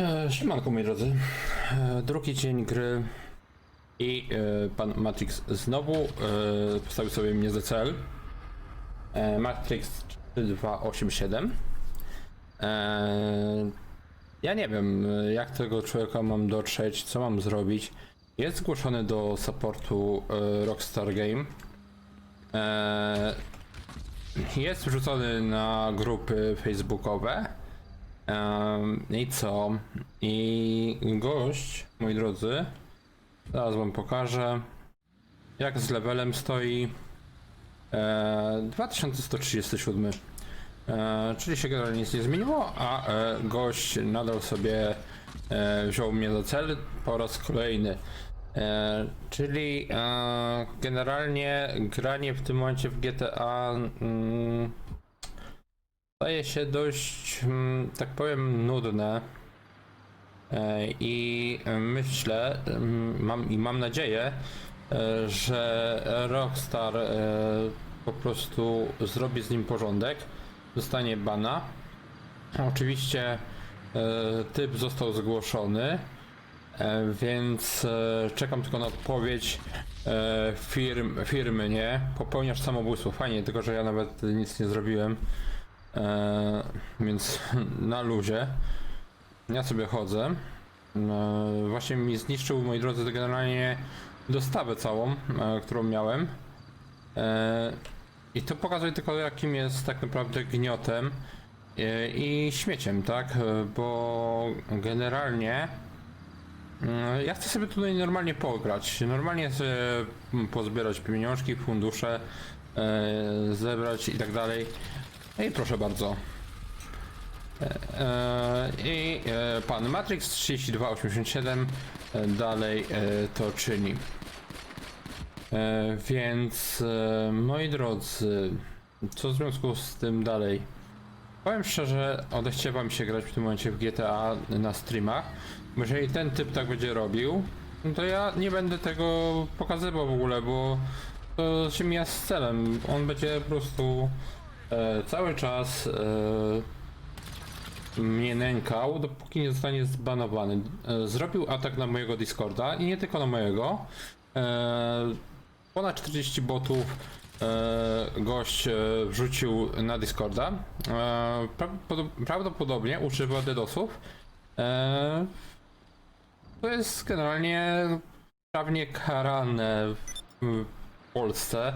E, Siemanko moi drodzy, e, drugi dzień gry i e, pan Matrix znowu postawił sobie mnie za cel. Matrix 3287. E, ja nie wiem jak tego człowieka mam dotrzeć, co mam zrobić. Jest zgłoszony do supportu Rockstar Game. Jest wrzucony na grupy facebookowe. Em, I co? I gość, moi drodzy, zaraz wam pokażę, jak z levelem stoi. E, 2137. E, czyli się generalnie nic nie zmieniło, a e, gość nadal sobie e, wziął mnie za cel po raz kolejny. E, czyli e, generalnie granie w tym momencie w GTA mm, staje się dość, mm, tak powiem, nudne. E, I myślę, mm, mam, i mam nadzieję, e, że Rockstar e, po prostu zrobi z nim porządek, dostanie bana. Oczywiście typ został zgłoszony, więc czekam tylko na odpowiedź firm, firmy, nie? Popełniasz samobójstwo, fajnie, tylko że ja nawet nic nie zrobiłem. E, więc na luzie. Ja sobie chodzę. E, właśnie mi zniszczył, moi drodzy, generalnie dostawę całą, e, którą miałem. E, I to pokazuje tylko, jakim jest tak naprawdę gniotem e, i śmieciem, tak? E, Bo generalnie. mm, Ja chcę sobie tutaj normalnie pograć. Normalnie sobie pozbierać pieniążki, fundusze, e, zebrać i tak dalej. I proszę bardzo. E, e, I e, pan Matrix 3287 e, dalej to czyni. Więc moi drodzy, co w związku z tym dalej? Powiem szczerze, odechciewa mi się grać w tym momencie w GTA na streamach. Jeżeli ten typ tak będzie robił, no to ja nie będę tego pokazywał w ogóle, bo to się mija z celem. On będzie po prostu e, cały czas e, mnie nękał, dopóki nie zostanie zbanowany. E, zrobił atak na mojego Discorda i nie tylko na mojego. Ponad 40 botów gość wrzucił na Discorda. Prawdopod- prawdopodobnie używa DDoSów. To jest generalnie prawnie karane w Polsce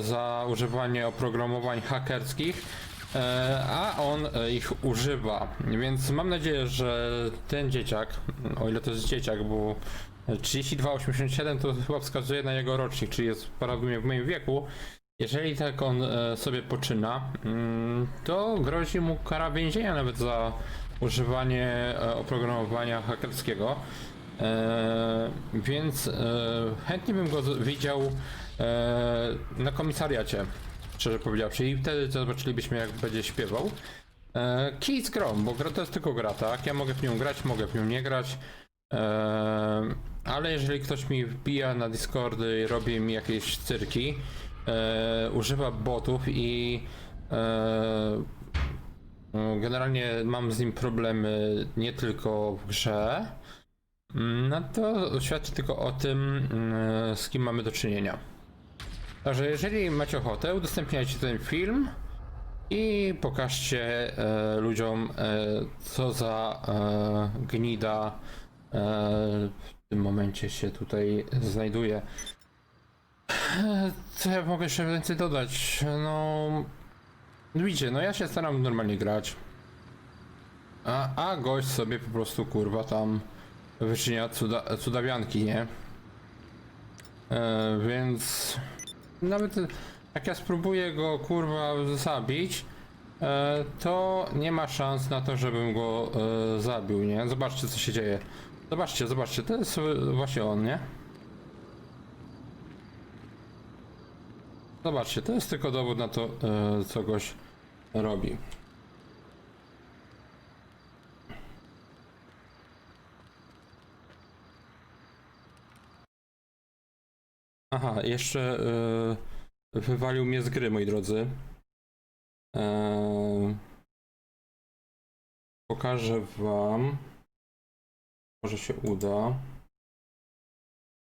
za używanie oprogramowań hakerskich, e, a on e, ich używa. Więc mam nadzieję, że ten dzieciak, o ile to jest dzieciak, bo 3287 to chyba wskazuje na jego rocznik, czyli jest prawdopodobnie w moim wieku. Jeżeli tak on e, sobie poczyna, mm, to grozi mu kara więzienia nawet za używanie e, oprogramowania hakerskiego. E, więc e, chętnie bym go widział e, na komisariacie, szczerze powiedziawszy. I wtedy zobaczylibyśmy, jak będzie śpiewał. Kij z grą, bo gra to jest tylko gra, tak? Ja mogę w nią grać, mogę w nią nie grać. Ale jeżeli ktoś mi wbija na Discordy i robi mi jakieś cyrki, używa botów i generalnie mam z nim problemy nie tylko w grze, no to świadczy tylko o tym, mm, z kim mamy do czynienia. Także jeżeli macie ochotę, udostępniajcie ten film i pokażcie e, ludziom, e, co za e, gnida e, w tym momencie się tutaj znajduje. E, Co ja mogę jeszcze więcej dodać? No, widzicie, no ja się staram normalnie grać. A, a gość sobie po prostu kurwa tam wyczynia cuda, cudawianki, nie? E, więc nawet jak ja spróbuję go kurwa zabić, e, to nie ma szans na to, żebym go e, zabił, nie? Zobaczcie co się dzieje. Zobaczcie, zobaczcie, to jest właśnie on, nie? Zobaczcie, to jest tylko dowód na to, e, co goś robi. Aha, jeszcze e, wywalił mnie z gry, moi drodzy. E, pokażę wam. może się uda.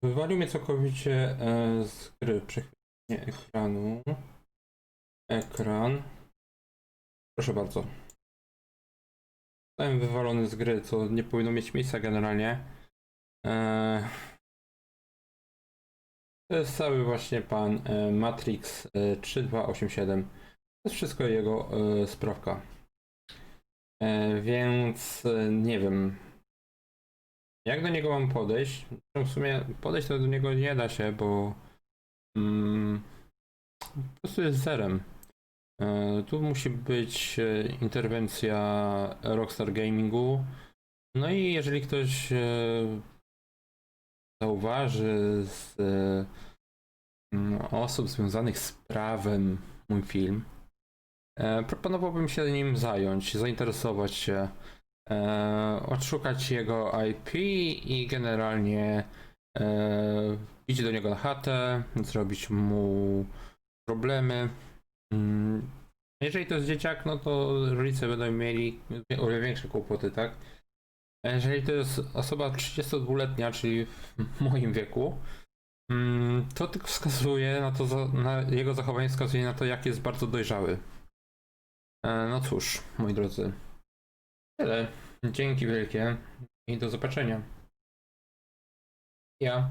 Wywalił mnie całkowicie e, z gry przechwycenie ekranu. Ekran. Proszę bardzo. Zostałem wywalony z gry, co nie powinno mieć miejsca generalnie. E, to jest cały właśnie pan e, Matrix e, 3287. To jest wszystko jego e, sprawka. E, więc e, nie wiem. Jak do niego mam podejść? No W sumie podejść to do niego nie da się, bo mm, po prostu jest zerem. E, tu musi być e, interwencja Rockstar Gamingu. No i jeżeli ktoś e, zauważy z e, mm, osób związanych z prawem mój film, e, proponowałbym się nim zająć, zainteresować się, e, odszukać jego IP i generalnie iść do niego na chatę, zrobić mu problemy. Mm, Jeżeli to jest dzieciak, no to rodzice będą mieli o wiele większe kłopoty, tak? Jeżeli to jest osoba 32-letnia, czyli w moim wieku, mm, to tylko wskazuje na to, na jego zachowanie wskazuje na to, jak jest bardzo dojrzały. E, No cóż, moi drodzy. Tyle. Dzięki wielkie i do zobaczenia. Ja.